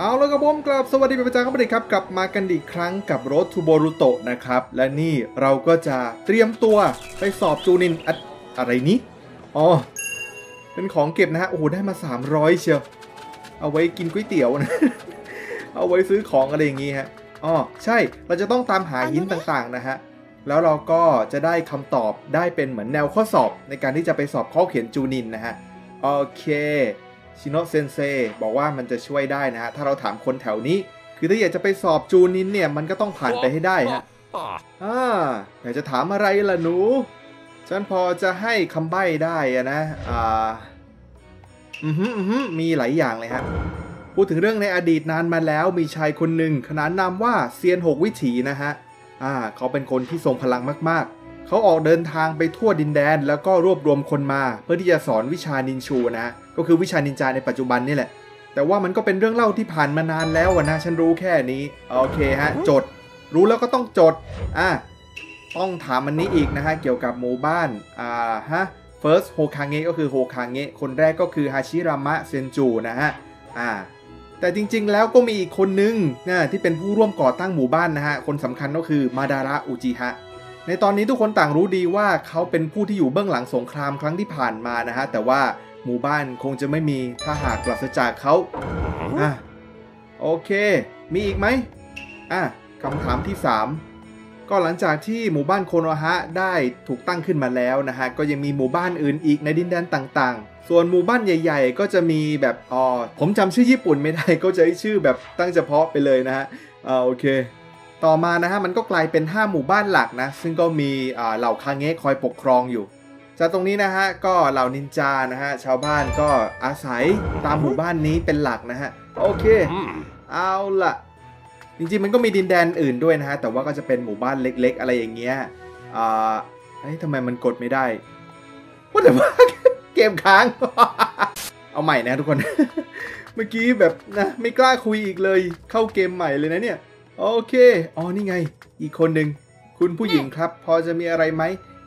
เอาแล้วครับผมกลับสวัสดีเป็นประจำครับสวัสดีครับ กลับมากันอีกครั้งกับ Road to Boruto นะครับ และนี่เราก็จะเตรียมตัวไปสอบจูนินอะอะไรนี้อ๋อเป็นของเก็บนะฮะโอ้โหได้มา 300 เชียว เอาไว้กินก๋วยเตี๋ยวนะ เอาไว้ซื้อของอะไรอย่างงี้ฮะอ๋อใช่เราจะต้องตามหาหินต่างๆนะฮะแล้วเราก็จะได้คำตอบได้เป็นเหมือนแนวข้อสอบในการที่จะไปสอบข้อเขียนจูนินนะฮะโอเค ชิโนะเซนเซบอกว่ามันจะช่วยได้นะฮะ ถ้าเราถามคนแถวนี้ คือถ้าอยากจะไปสอบจูนินเนี่ย มันก็ต้องผ่านไปให้ได้ฮะอ่าอยากจะถามอะไรล่ะหนู ฉันพอจะให้คำใบ้ได้อะนะ อ่า อือฮึอือฮึมีหลายอย่างเลยฮะ พูดถึงเรื่องในอดีตนานมาแล้วมีชายคนหนึ่งขนานนามว่าเซียนหกวิถีนะฮะ อ่า เขาเป็นคนที่ทรงพลังมากๆ เขาออกเดินทางไปทั่วดินแดน แล้วก็รวบรวมคนมา เพื่อที่จะสอนวิชานินชูนะ ก็คือวิชานินจาในปัจจุบันนี่แหละ แต่ว่ามันก็เป็นเรื่องเล่าที่ผ่านมานานแล้วนะ ฉันรู้แค่นี้ โอเคฮะ จด รู้แล้วก็ต้องจด อะ ต้องถามอันนี้อีกนะฮะ เกี่ยวกับหมู่บ้าน อ่าฮะ First Hokage ก็คือโฮคาเงะ คนแรกก็คือฮาชิรามะเซนจูนะฮะ อ่าแต่จริงๆ แล้วก็มีอีกคนนึงนะที่เป็นผู้ร่วมก่อตั้งหมู่บ้านนะฮะ คนสำคัญก็คือมาดาระอุจิฮะ ในตอนนี้ทุกคนต่างรู้ดีว่าเขาเป็นผู้ที่อยู่เบื้องหลังสงครามครั้งที่ผ่านมานะฮะ แต่ว่าหมู่บ้านคงจะไม่มีถ้าหากปราศจากเขาอะโอเค มีอีกไหมอะคำถามที่ 3 ก็หลังจากที่หมู่บ้านโคโนฮะได้ถูกตั้งขึ้นมาแล้วนะฮะ ก็ยังมีหมู่บ้านอื่นอีกในดินแดนต่างๆ ส่วนหมู่บ้านใหญ่ ๆ ก็จะมีแบบอ๋อผมจำชื่อญี่ปุ่นไม่ได้ก็จะให้ชื่อแบบตั้งเฉพาะไปเลยนะฮะอ่าโอเค ต่อมานะฮะมันก็กลายเป็น 5 หมู่บ้านหลักนะ ซึ่งก็มีอ่าเหล่าคาเงะคอยปกครองอยู่ จากตรงนี้นะฮะก็เหล่านินจานะฮะชาวบ้านก็อาศัยตามหมู่บ้านนี้เป็นหลักนะฮะโอเค เอาล่ะ จริงๆมันก็มีดินแดนอื่นด้วยนะฮะ แต่ว่าก็จะเป็นหมู่บ้านเล็ก ๆ อะไรอย่างเงี้ยอ่าเฮ้ยทำไมมันกดไม่ได้ว่าแต่ว่าเกมค้าง เอาใหม่นะทุกคน เมื่อกี้แบบนะไม่กล้าคุยอีกเลย เข้าเกมใหม่เลยนะเนี่ย โอเค อ๋อ นี่ไง อีกคนหนึ่ง คุณผู้หญิงครับ พอจะมีอะไรไหม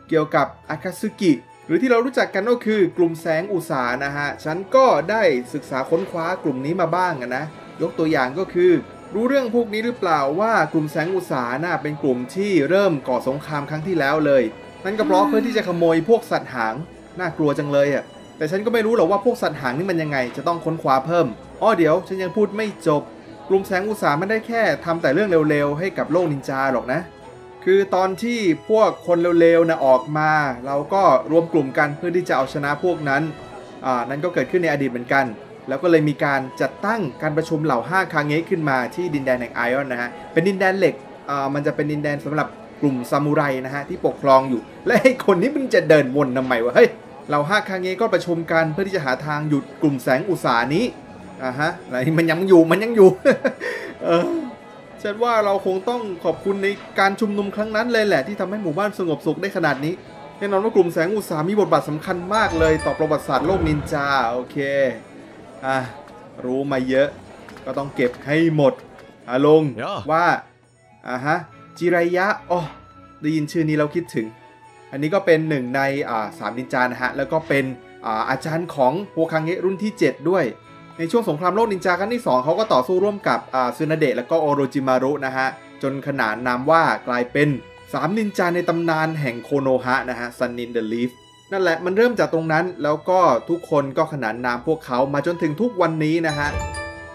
เกี่ยวกับอากาซึกิ หรือที่เรารู้จักกันก็คือกลุ่มแสงอุตสานะฮะ ฉันก็ได้ศึกษาค้นคว้ากลุ่มนี้มาบ้างอะนะ ยกตัวอย่างก็คือ รู้เรื่องพวกนี้หรือเปล่าว่ากลุ่มแสงอุตสาน่ะเป็นกลุ่มที่เริ่มก่อสงครามครั้งที่แล้วเลย นั่นก็เพราะเพื่อที่จะขโมยพวกสัตว์หาง น่ากลัวจังเลยอะ แต่ฉันก็ไม่รู้หรอกว่าพวกสัตว์หางนี่มันยังไง จะต้องค้นคว้าเพิ่ม อ้อเดี๋ยว ฉันยังพูดไม่จบ กลุ่มแสงอุตสาไม่ได้แค่ทำแต่เรื่องเร็วๆ ให้กับโลกนินจาหรอกนะ คือตอนที่พวกคนเร็วๆนะออกมา เราก็รวมกลุ่มกันเพื่อที่จะเอาชนะพวกนั้นอ่านั่นก็เกิดขึ้นในอดีตเหมือนกัน แล้วก็เลยมีการจัดตั้งการประชุมเหล่า5คางเงะขึ้นมาที่ดินแดนแห่งไอออนนะฮะเป็นดินแดนเหล็กอ่ามันจะเป็นดินแดนสำหรับกลุ่มซามูไรนะฮะที่ปกครองอยู่ และไอ้คนนี้มันจะเดินวนทำไมวะเฮ้ยเหล่าห้าคางเงะก็ประชุมกันเพื่อที่จะหาทางหยุดกลุ่มแสงอุตสานี้ อ่าฮะอะไรมันยังอยู่มันยังอยู่ เออฉันว่าเราคงต้องขอบคุณในการชุมนุมครั้งนั้นเลยแหละ ที่ทำให้หมู่บ้านสงบสุขได้ขนาดนี้แน่นอนว่ากลุ่มแสงอุตสาหมีบทบาทสำคัญมากเลยต่อประวัติศาสตร์โลกนินจาโอเคอะรู้มาเยอะ ก็ต้องเก็บให้หมดอาลงย่อว่าอ่าฮะจิรายะอ๋อได้ยินชื่อนี้เราคิดถึง อันนี้ก็เป็นหนึ่งในอ่าสามนินจานะฮะแล้วก็เป็นอาอาจารย์ของโฮคังเงะรุ่นที่ 7 ด้วย ในช่วงสงครามโลกนินจาครั้งที่ 2 เขาก็ต่อสู้ร่วมกับซึนาเดะและก็โอโรจิมารุนะฮะ จนขนานนามว่ากลายเป็น 3 นินจาในตำนานแห่งโคโนฮะนะฮะซันนินเดอะลีฟนั่นแหละมันเริ่มจากตรงนั้นแล้วก็ทุกคนก็ขนานนามพวกเขามาจนถึงทุกวันนี้นะฮะ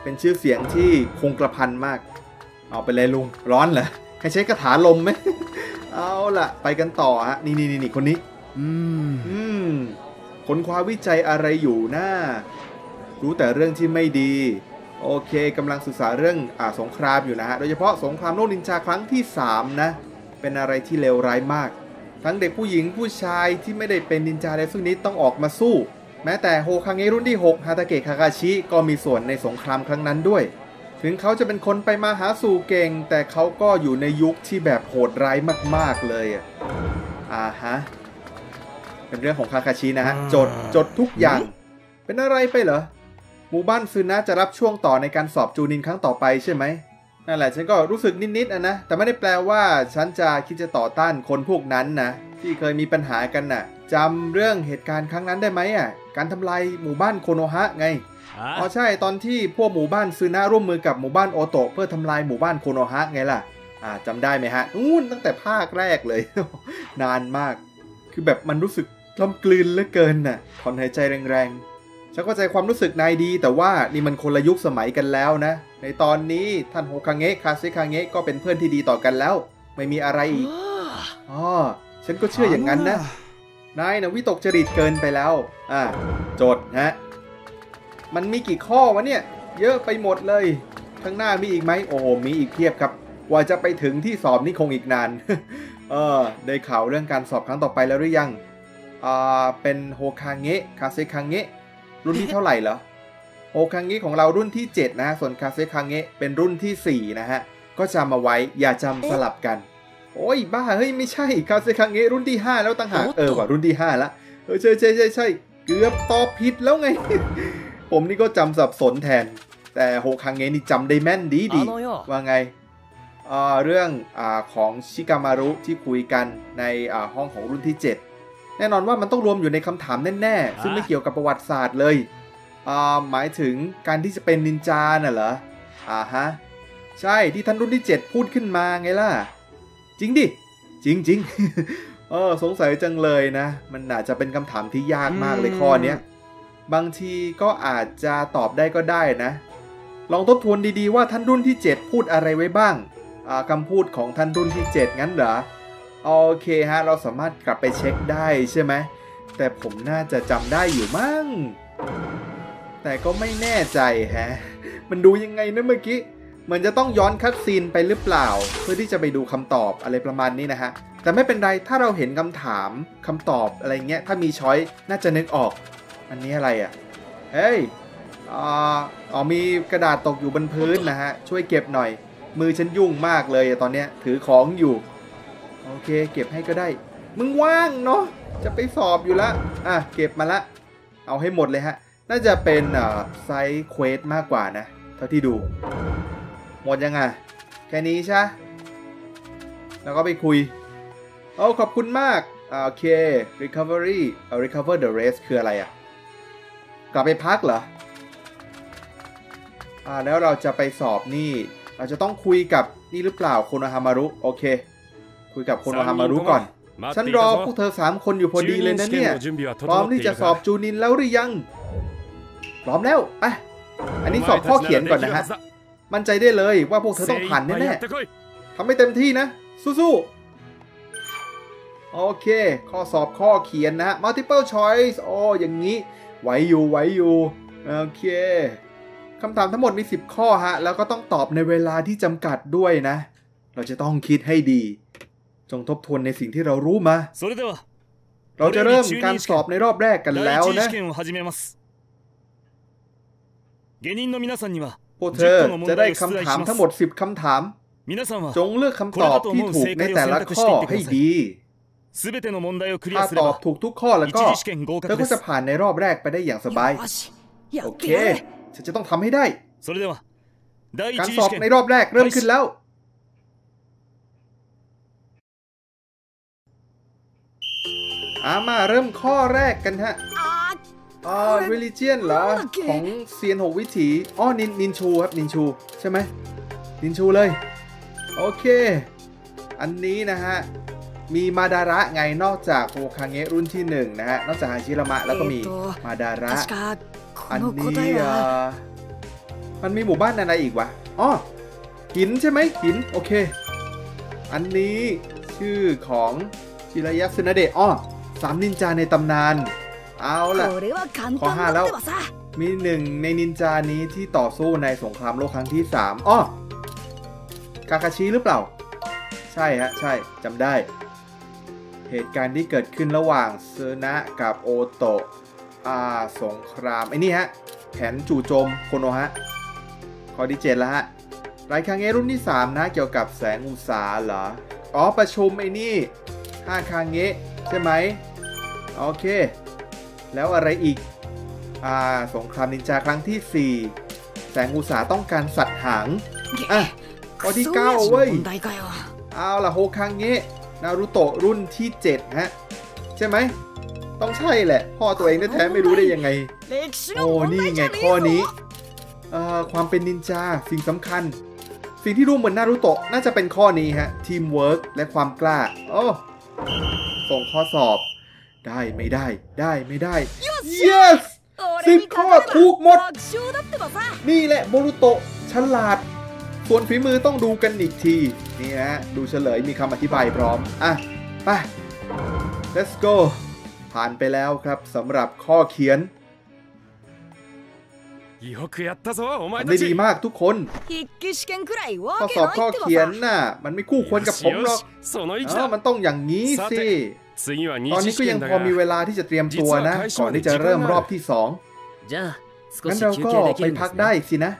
เป็นชื่อเสียงที่คงกระพันมาก เอาไปเลยลุงร้อนเหรอให้ใช้คาถาลมไหมเอาล่ะ ไปกันต่อฮะนี่นี่นี่คนนี้ อืมอืมค้นคว้าวิจัยอะไรอยู่นะ รู้แต่เรื่องที่ไม่ดี โอเคกำลังศึกษาเรื่องอ่าสงครามอยู่นะฮะ โดยเฉพาะสงครามโลกนินจาครั้งที่ 3 นะ เป็นอะไรที่เลวร้ายมาก ทั้งเด็กผู้หญิงผู้ชายที่ไม่ได้เป็นนินจาในซึ่งนี้ต้องออกมาสู้ แม้แต่โฮคังเงะรุ่นที่ 6 ฮาตาเกะคากาชิ ก็มีส่วนในสงครามครั้งนั้นด้วย ถึงเขาจะเป็นคนไปมาหาสู่เก่ง แต่เขาก็อยู่ในยุคที่แบบโหดร้ายมากๆเลยอะอ่าฮะเป็นเรื่องของคาคาชินะฮะจดจดทุกอย่าง เป็นอะไรไปเหรอ หมู่บ้านซึนะจะรับช่วงต่อในการสอบจูนินครั้งต่อไปใช่ไหมนั่นแหละฉันก็รู้สึกนิดๆอะนะ แต่ไม่ได้แปลว่าฉันจะคิดจะต่อต้านคนพวกนั้นนะ ที่เคยมีปัญหากันน่ะจำเรื่องเหตุการณ์ครั้งนั้นได้ไหมอะ การทำลายหมู่บ้านโคโนฮะไง อ๋อใช่ตอนที่พวกหมู่บ้านซึนะร่วมมือกับหมู่บ้านโอโตะเพื่อทำลายหมู่บ้านโคโนฮะไงล่ะ อ่าจำได้ไหมฮะนู่นตั้งแต่ภาคแรกเลย นานมาก คือแบบมันรู้สึกกล้ำกลืนเหลือเกินน่ะถอนหายใจแรงๆ ฉันเข้าใจความรู้สึกนายดี แต่ว่านี่มันคนละยุคสมัยกันแล้วนะ ในตอนนี้ท่านโฮคาเงะคาเซคาเงะก็เป็นเพื่อนที่ดีต่อกันแล้ว ไม่มีอะไรอีกอ๋อฉันก็เชื่ออย่างนั้นนะ นายนะวิตกจริตเกินไปแล้ว อ่าจดฮะ มันมีกี่ข้อวะเนี่ย เยอะไปหมดเลย ข้างหน้ามีอีกไหมโอ้โหมีอีกเพียบครับ กว่าจะไปถึงที่สอบนี่คงอีกนาน เออ ได้ข่าวเรื่องการสอบครั้งต่อไปแล้วหรือยัง อ่า เป็นโฮคาเงะ คาเซคังเงะ รุ่นที่เท่าไหร่เหรอโฮคาเงะของเรารุ่นที่ 7 นะฮะ ส่วนคาเซคังเงะเป็นรุ่นที่ 4 นะฮะ ก็จำมาไว้อย่าจำสลับกัน โอ้ยบ้า เฮ้ย ไม่ใช่คาเซคังเงะรุ่นที่ 5 แล้วต่างหากเออว่ะรุ่นที่ 5 ละเออใช่ใช่ใช่ใช่เกือบตอบผิดแล้วไง ผมนี่ก็จำสับสนแทน แต่โฮคังเงะนี่จำได้แม่นดีดีว่าไงเอ่อเรื่องอาของชิกามารุที่คุยกันในอ่าห้องของรุ่นที่ 7 แน่นอนว่ามันต้องรวมอยู่ในคำถามแน่ๆ ซึ่งไม่เกี่ยวกับประวัติศาสตร์เลยอ่าหมายถึงการที่จะเป็นนินจาน่ะเหรออ่าฮะ ใช่ที่ท่านรุ่นที่ 7 พูดขึ้นมาไงล่ะ จริงดิ จริงจริงเออสงสัยจังเลยนะ มันอาจจะเป็นคำถามที่ยากมากเลยข้อเนี้ยบางทีก็อาจจะตอบได้ก็ได้นะ ลองทบทวนดีๆว่าท่านรุ่นที่ 7 พูดอะไรไว้บ้างคำพูดของท่านรุ่นที่ 7 งั้นเหรอ โอเคฮะ เราสามารถกลับไปเช็คได้ใช่ไหม แต่ผมน่าจะจำได้อยู่มั้ง แต่ก็ไม่แน่ใจฮะ มันดูยังไงนะเมื่อกี้ เหมือนจะต้องย้อนคัดซีนไปหรือเปล่า เพื่อที่จะไปดูคำตอบอะไรประมาณนี้นะฮะ แต่ไม่เป็นไร ถ้าเราเห็นคำถามคำตอบอะไรเงี้ย ถ้ามีช้อยน่าจะนึกออก อันนี้อะไรอะ่ะ เฮ้ยอ๋อมีกระดาษตกอยู่บนพื้นนะฮะ ช่วยเก็บหน่อย มือฉันยุ่งมากเลยตอนเนี้ย ถือของอยู่ โอเค เก็บให้ก็ได้ มึงว่างเนาะจะไปสอบอยู่ละอะเก็บมาละ เอาให้หมดเลยฮะ น่าจะเป็นไซส์เควสมากกว่านะ เท่าที่ดู หมดยังไงแค่นี้ใช่แล้วก็ไปคุยโอ้ขอบคุณมากโอเค recovery recover the rest คืออะไรอะกลับไปพักเหรออ่าแล้วเราจะไปสอบนี่ เราจะต้องคุยกับนี่หรือเปล่าโคโนฮามารุ โอเค คุยกับโคโนฮามารุก่อน ฉันรอพวกเธอสามคนอยู่พอดีเลยนะเนี่ย พร้อมที่จะสอบจูนินแล้วหรือยัง พร้อมแล้วไปอันนี้สอบข้อเขียนก่อนนะฮะ มั่นใจได้เลยว่าพวกเธอต้องผ่านแน่ๆทำให้เต็มที่นะ สู้ๆ โอเค ข้อสอบข้อเขียนนะ multiple choice โอ้อย่างนี้ ไหวอยู่ ไหวอยู่ โอเคคำถามทั้งหมดมี 10 ข้อฮะ แล้วก็ต้องตอบในเวลาที่จำกัดด้วยนะ เราจะต้องคิดให้ดี จงทบทวนในสิ่งที่เรารู้มา เราจะเริ่มการสอบในรอบแรกกันแล้วนะพวกเธอจะได้คำถามทั้งหมด 10คำถาม จงเลือกคำตอบที่ถูกในแต่ละข้อให้ดีถ้าตอบถูกทุกข้อแล้วก็ เธอก็จะผ่านในรอบแรกไปได้อย่างสบาย โอเค ฉันจะต้องทำให้ได้ การสอบในรอบแรกเริ่มขึ้นแล้ว อามาเริ่มข้อแรกกันฮะอ๋อ religion เหรอ ของเซียนหกวิถีอ๋อนินนินชูครับนินชูใช่ไหมนินชูเลย โอเค อันนี้นะฮะ มีมาดาระไงนอกจากโฮคางเงะรุ่นที่หนึ่งนะฮะ นอกจากฮาชิรามะแล้วก็มีมาดาระ อันนี้มันมีหมู่บ้านอะไรอีกวะอ๋อหินใช่ไหมหิน โอเค อันนี้ชื่อของชิรายะซึนาเดะอ๋อ สามนินจาในตำนาน เอาล่ะ ข้อห้าแล้ว มีหนึ่งในนินจานี้ที่ต่อสู้ในสงครามโลกครั้งที่สามอ้อกาคาชิหรือเปล่า ใช่ฮะ ใช่จำได้ เหตุการณ์ที่เกิดขึ้นระหว่างเซนะกับโอโตะอาสงครามไอ้นี่ฮะ แผนจู่โจมโคโนฮะ ข้อที่เจ็ดแล้วฮะรายคางเงรุ่นที่ 3 นะ เกี่ยวกับแสงอุตสาเหรอ อ๋อ ประชุมไอ้นี่ห้าคางเงะ ใช่ไหมโอเค แล้วอะไรอีก อ่า สงครามนินจาครั้งที่ 4 แสงอุตสาต้องการสัตว์หาง อะข้อที่ 9 เว้ย เอาละโฮคังเงะนารุโตะรุ่นที่ 7 ฮะ ใช่ไหม ต้องใช่แหละ พ่อตัวเองแท้ไม่รู้ได้ยังไง โอ้ นี่ไงข้อนี้ เอ่อ ความเป็นนินจา สิ่งสำคัญ สิ่งที่รู้เหมือนนารุโตะน่าจะเป็นข้อนี้ฮะ ทีมเวิร์กและความกล้า โอ้ ส่งข้อสอบ ได้ไม่ได้ ได้ไม่ได้ yes สิบข้อถูกหมด นี่แหละโบรุโตะฉลาด ส่วนฝีมือต้องดูกันอีกที นี่ฮะ ดูเฉลยมีคำอธิบายพร้อม อะ ไป let's go ผ่านไปแล้วครับสำหรับข้อเขียน よくやったぞお前 ทำ た ได้ดี ち มากทุกคน 筆記試験くらいわ ข้อ け สอบ ない ข้อ ってば เขียน さ น่ะ มันไม่คู่ควรกับผมหรอก その1 เออ だ มันต้องอย่างนี้ さ สิ て次は ตอน 2 นี้ 次 ก็ 試 ยัง 験だ พอมีเว が ลาที่จะเตรียมตัวนะ 実は会社 ก่อนที่จะเริ่มรอบที่สอง じゃあ少 งั้น し เรา 休 ก็ 憩でき ไป るんで พัก す ได้ ね สินะ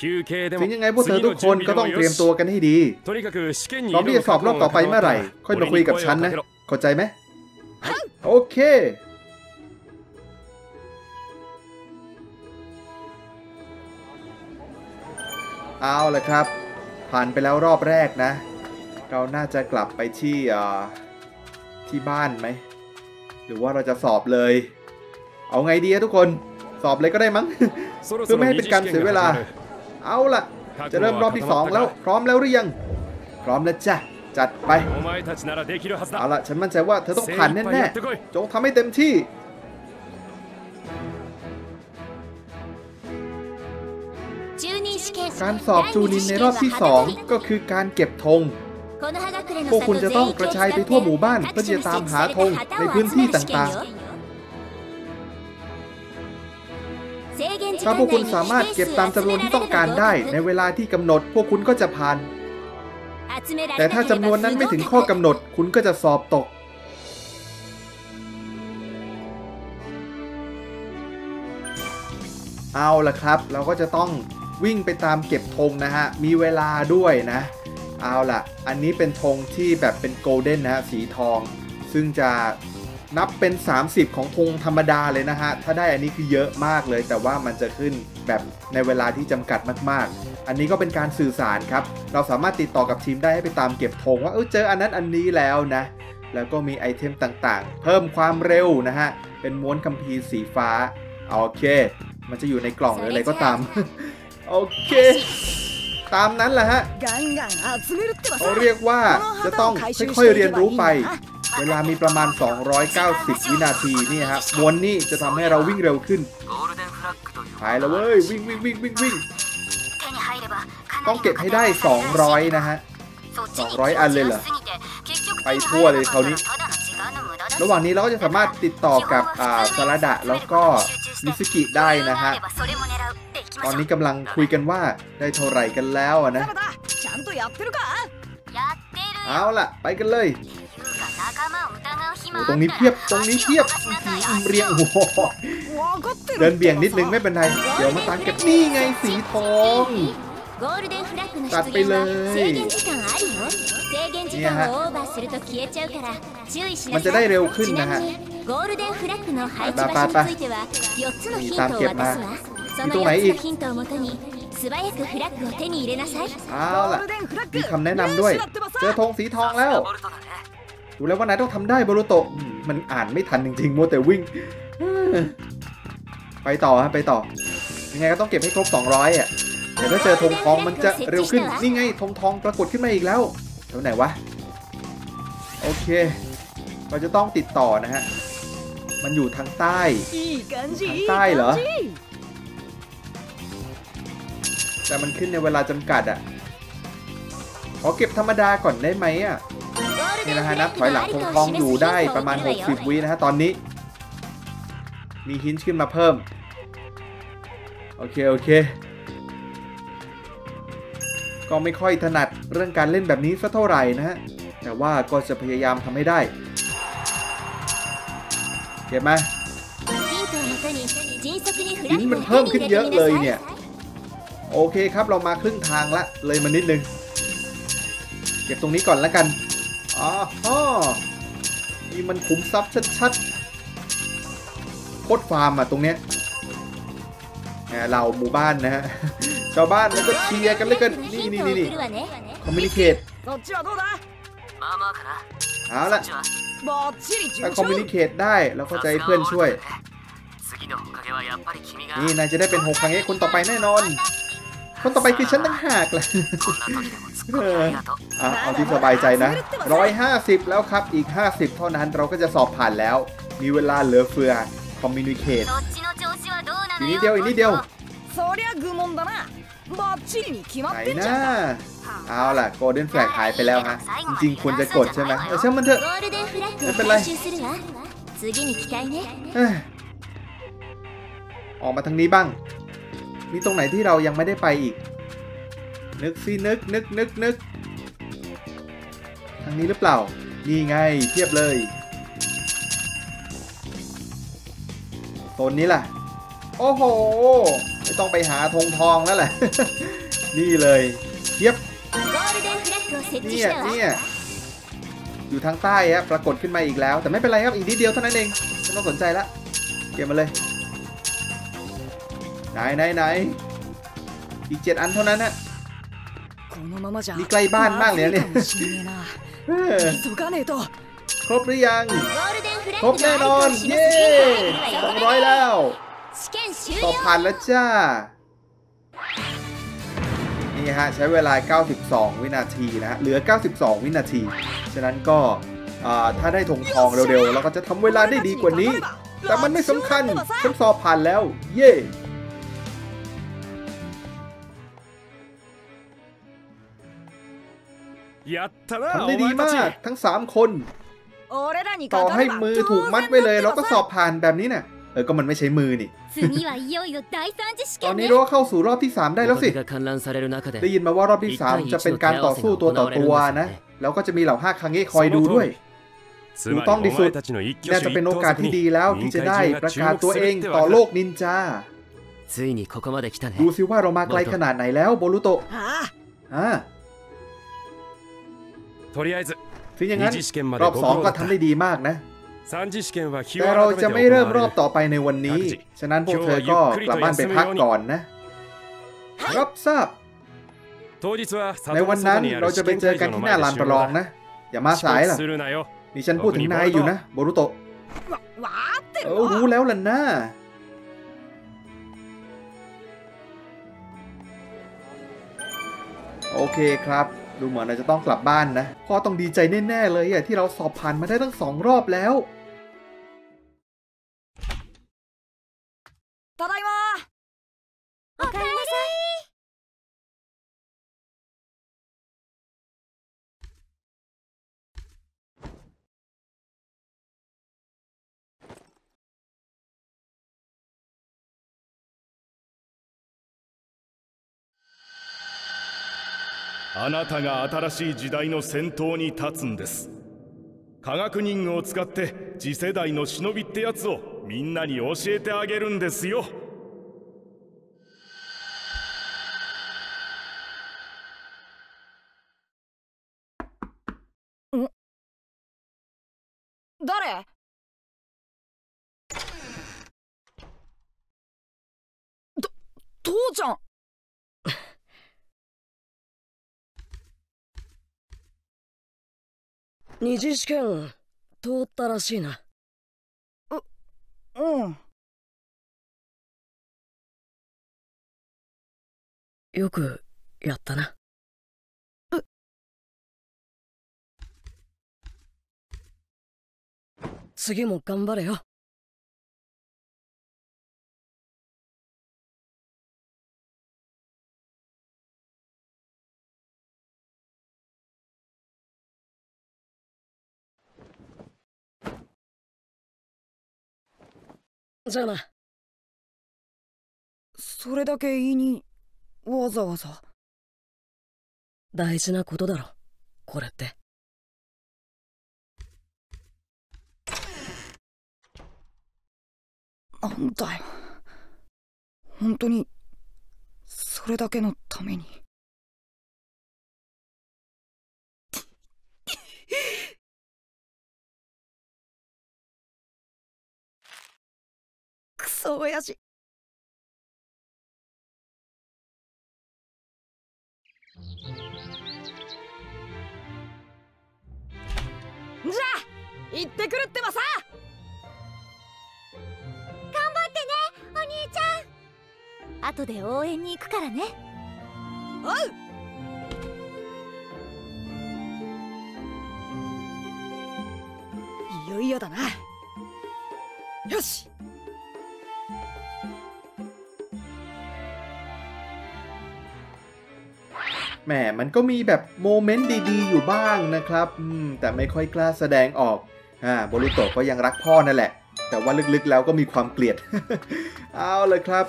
休憩で ถึ も งยังไงพวกเธอ 次 ทุ の กคน 準備 ก็ で ต้อง も เตรีย よ ม し ตัวกันให้ดี とにかく試験に พร้อม 挑 ที่ む จะสอบรอบต่อไปเมื่อไหร่ ค่อยมาคุยกับฉันนะ เข้าใจไหมโอเค เอาละครับ ผ่านไปแล้วรอบแรกนะ เราน่าจะกลับไปที่ที่บ้านไหม หรือว่าเราจะสอบเลย เอาไงดีทุกคนสอบเลยก็ได้มั้งเพื่อไม่ให้เป็นการเสียเวลา เอาละจะเริ่มรอบที่ 2 แล้วพร้อมแล้วหรือยัง พร้อมแล้วจ้ะจัดไปเอาละฉันมั่นใจว่าเธอต้องผ่านแน่ๆจงทำให้เต็มที่ การสอบจูนินในรอบที่ 2 ก็คือการเก็บธงพวกคุณจะต้องกระจายไปทั่วหมู่บ้านเพื่อจะตามหาธงในพื้นที่ต่างๆ ถ้าพวกคุณสามารถเก็บตามจำนวนที่ต้องการได้ในเวลาที่กำหนด พวกคุณก็จะผ่าน แต่ถ้าจำนวนนั้นไม่ถึงข้อกำหนด คุณก็จะสอบตกเอาละครับ เราก็จะต้อง วิ่งไปตามเก็บธงนะฮะ มีเวลาด้วยนะ เอาล่ะ อันนี้เป็นธงที่แบบเป็นโกลเด้นนะฮะ สีทอง ซึ่งจะนับเป็น 30 ของธงธรรมดาเลยนะฮะ ถ้าได้อันนี้คือเยอะมากเลย แต่ว่ามันจะขึ้นแบบในเวลาที่จำกัดมากๆ อันนี้ก็เป็นการสื่อสารครับ เราสามารถติดต่อกับทีมได้ให้ไปตามเก็บธงว่าเออเจออันนั้นอันนี้แล้วนะ แล้วก็มีไอเทมต่างๆ เพิ่มความเร็วนะฮะ เป็นม้วนคัมภีร์สีฟ้า โอเค มันจะอยู่ในกล่องหรืออะไรก็ตาม โอเค ตามนั้นแหละฮะเขาเรียกว่าจะต้องค่อยๆเรียนรู้ไป เวลามีประมาณ 290 วินาทีนี่ฮะมวนนี่จะทำให้เราวิ่งเร็วขึ้นหายแล้วเว้ย วิ่งวิ่งวิ่งวิ่งวิ่งต้องเก็บให้ได้ 200 นะฮะ 200 อันเลยเหรอ ไปทั่วเลยคราวนี้ ระหว่างนี้เราก็จะสามารถติดต่อกับสารดะแล้วก็มิสกิได้นะฮะ ตอนนี้กำลังคุยกันว่าได้เท่าไหร่กันแล้วนะเอาล่ะ ไปกันเลยตรงนี้เทียบตรงนี้เทียบเรียงโอ้โหเดินเบี่ยงนิดนึงไม่เป็นไร เดี๋ยวมาตามเก็บนี่ไงสีทองตัดไปเลยเนี่ยฮะมันจะได้เร็วขึ้นนะฮะไปไปไปตามเก็บมา อยู่ตรงไหนอีกเอาล่ะมีคำแนะนำด้วย เจอธงสีทองแล้ว ดูแล้วว่านายต้องทำได้บรูโตะมันอ่านไม่ทันจริงๆมัวแต่วิ่ง ไปต่อฮะไปต่อ ยังไงก็ต้องเก็บให้ครบ 200 อะ เดี๋ยวถ้าเจอธงทองมันจะเร็วขึ้น นี่ไงธงทองปรากฏขึ้นมาอีกแล้วแถวไหนวะ โอเค เราจะต้องติดต่อนะฮะ มันอยู่ทางใต้ ทางใต้เหรอ แต่มันขึ้นในเวลาจำกัดอะ ขอเก็บธรรมดาก่อนได้ไหมอะ นี่นะฮะนับถอยหลังคงคองอยู่ได้ประมาณ 60 วินะฮะตอนนี้ มีหินขึ้นมาเพิ่ม โอเค โอเค ก็ไม่ค่อยถนัดเรื่องการเล่นแบบนี้สักเท่าไหร่นะฮะ แต่ว่าก็จะพยายามทำให้ได้ เก็บมาหินมันเพิ่มขึ้นเยอะเลยเนี่ย โอเคครับเรามาครึ่งทางละเลยมานิดนึง เก็บตรงนี้ก่อนแล้วกันอ๋อฮะนี่มันขุมทรัพย์ชัดๆโคตรฟาร์มอะตรงเนี้ยเราหมู่บ้านนะฮะชาวบ้านมันก็เชียร์กันเลยกันนี่นี่นี่นี่คอมมิวนิเคตเอาละถ้าคอมมิวนิเคตได้เราก็จะให้เพื่อนช่วย นี่นายจะได้เป็นหกครั้งเอ้คนต่อไปแน่นอน คนต่อไปคือฉันตั้งหากแหละเอออ่าที่สบายใจนะ 150 แล้วครับ อีก 50 เท่านั้นเราก็จะสอบผ่านแล้ว มีเวลาเหลือเฟือคอมมิวนิเคตอีกนิดเดียว อีกนิดเดียวไหนนะเอาล่ะโกลเด้นแฟลกหายไปแล้วฮะ จริงๆควรจะกดใช่ไหมแต่ช่างมันเถอะไม่เป็นไรออกมาทางนี้บ้าง มีตรงไหนที่เรายังไม่ได้ไปอีก นึกซินึกนึกนึกนึกทางนี้หรือเปล่า นี่ไงเทียบเลยโซนนี้แหละโอ้โห ไม่ต้องไปหาธงทองแล้วแหละ นี่เลยเทียบนี่ยเนี่ยอยู่ทางใต้ฮะปรากฏขึ้นมาอีกแล้ว แต่ไม่เป็นไรครับอีกนิดเดียวเท่านั้นเองไม่ต้องสนใจละเก็บมาเลย ไหนไหนไหนอีกเจ็ดอันเท่านั้นนะนี่ใกล้บ้านมากเลยเนี่ยครบหรือยัง ครบแน่นอน เย้สองร้อยแล้ว สอบผ่านแล้วจ้า นี่ฮะ ใช้เวลา 92 วินาทีนะฮะ เหลือ 92 วินาที ฉะนั้นก็ถ้าได้ธงทองเร็วๆ เราก็จะทำเวลาได้ดีกว่านี้ แต่มันไม่สำคัญฉันสอบผ่านแล้ว เย้ ทำได้ดีมากทั้งสามคน ต่อให้มือถูกมัดไว้เลย เราก็สอบผ่านแบบนี้น่ะเออก็มันไม่ใช้มือนี่ ตอนนี้เราก็เข้าสู่รอบที่ 3 ได้แล้วสิ ได้ยินมาว่ารอบที่ 3 จะเป็นการต่อสู้ตัวต่อตัวนะ แล้วก็จะมีเหล่าห้าคังเงะคอยดูด้วยถูกต้องดีสุดน่าจะเป็นโอกาสที่ดีแล้วที่จะได้ประกาศตัวเองต่อโลกนินจา ดูสิว่าเรามาไกลขนาดไหนแล้วโบลุโตะอ่า とりあえず ถึงอย่าง 二 นั้น 次試験ま ร で อบ ご สอง 苦労 ก็ だっ ทำได้ た ดีมากนะ 三次試験は日 แต่ を เรา 改め จะ て ไม่ 行 เริ่มร わ อบ れる ต่อไปในวันนี้ ฉะนั้นพวกเธอก็กลับบ้านไปพักก่อนนะ รับทราบ 当日は ใน 里 วัน の นั้ 外 น にあ เรา る จะ 試 ไป 験 เจอ 会 กัน 場の ที่ห 前 น้า で ลาน 集 ประ 合 ลอง だ นะ อย่ามา 遅 สาย 刻 ล่ะ するなよ นี่ฉันพูดถึงนายอยู่นะโบรุโตะ わわーって เอ る อรู้ わ แล้วล่ะนะโอเคครับ ดูเหมือนเราจะต้องกลับบ้านนะพ่อต้องดีใจแน่ๆเลยอะที่เราสอบผ่านมาได้ตั้งสองรอบแล้ว ただいま あなたが新しい時代の先頭に立つんです。科学忍具を使って次世代の忍びってやつをみんなに教えてあげるんですよ。誰？と父ちゃん。二次試験通ったらしいな。うん。よくやったな。次も頑張れよじゃあな。それだけ言いにわざわざ。大事なことだろこれって。なんだよ。本当にそれだけのためにクソ親父。じゃあ行ってくるってばさ。頑張ってねお兄ちゃん。後で応援に行くからね。おう。いよいよだな。よし。 แหมมันก็มีแบบโมเมนต์ดีๆ อยู่บ้างนะครับแต่ไม่ค่อยกล้าแสดงออกอ่าโบรุโตะก็ยังรักพ่อนั่นแหละ แต่ว่าลึกๆแล้วก็มีความเกลียด เอาเลยครับ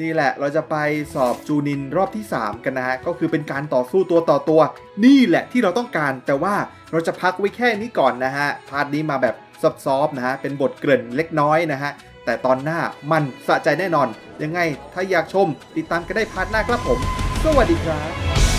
นี่แหละเราจะไปสอบจูนินรอบที่ 3 กันนะฮะ ก็คือเป็นการต่อสู้ตัวต่อตัว นี่แหละที่เราต้องการ แต่ว่าเราจะพักไว้แค่นี้ก่อนนะฮะ พาร์ทนี้มาแบบซอฟๆนะฮะ เป็นบทเกริ่นเล็กน้อยนะฮะ แต่ตอนหน้ามันสะใจแน่นอน ยังไงถ้าอยากชมติดตามกันได้พาร์ทหน้าครับผม สวัสดีครับ